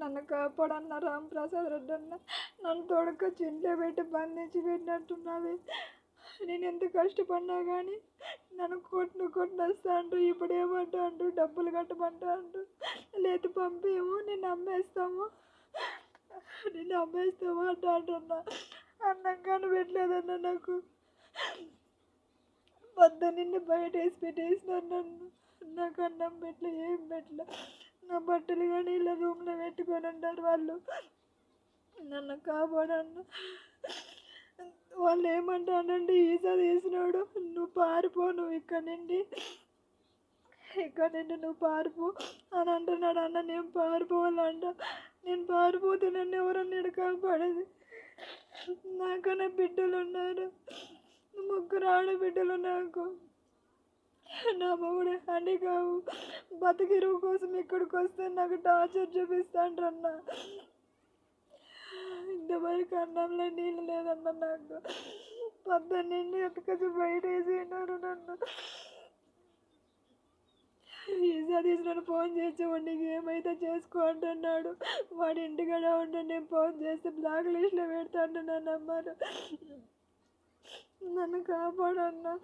నన్ను కాపాడన్న రాంప్రసాద్ రెడ్డి అన్న నన్ను తొడక చింట్లో పెట్టి బంధించి పెట్టినట్టున్నావే. నేను ఎంత కష్టపడినా కానీ నన్ను కొట్టు కొట్టు వస్తా అంటూ ఇప్పుడు ఏమంటా అంటూ డబ్బులు కట్టమంటా అంటూ లేదు పంపేము నేను అమ్మేస్తాము నేను అమ్మేస్తాము అంటూ అంటున్నా అన్నం కానీ పెట్టలేదన్న నాకు. పొద్దున్నే బయట వేసి పెట్టేసినారు నన్ను. నాకు అన్నం పెట్టలే ఏం పెట్టలే. బట్టలు కానీ ఇలా రూమ్లో పెట్టుకొని ఉంటారు వాళ్ళు. నన్ను కాపాడన్న వాళ్ళు ఏమంటానండి ఈసా తీసినాడు నువ్వు పారిపో నువ్వు ఇక్కడ నుండి. ఇక్కడ నుండి నువ్వు పారిపో అని అంటున్నాడు. అన్న నేను పారిపోవాలంట. నేను పారిపోతే నన్ను ఎవరన్నా ఈడ కాపాడేది? నాకన్నా బిడ్డలు ఉన్నారు. ముగ్గురు ఆడబిడ్డలు నాకు. నా మొగుడు అని కావు. బతికిరువు కోసం ఇక్కడికి వస్తే నాకు టార్చర్ చూపిస్తాండ్రన్న. ఇంతవరకు అన్నంలో నీళ్ళు లేదన్న నాకు. పొద్దున్నే ఎత్తుకొచ్చి బయట వేసినారు నన్ను ఈసారి తీసిన ఫోన్ చేసి నీకు ఏమైతే చేసుకో అంటున్నాడు. వాడి ఇంటికాడ ఉండి నేను ఫోన్ చేస్తే బ్లాక్ లిస్ట్లో పెడతాను నన్ను అమ్మారు. నన్ను కాపాడన్నా.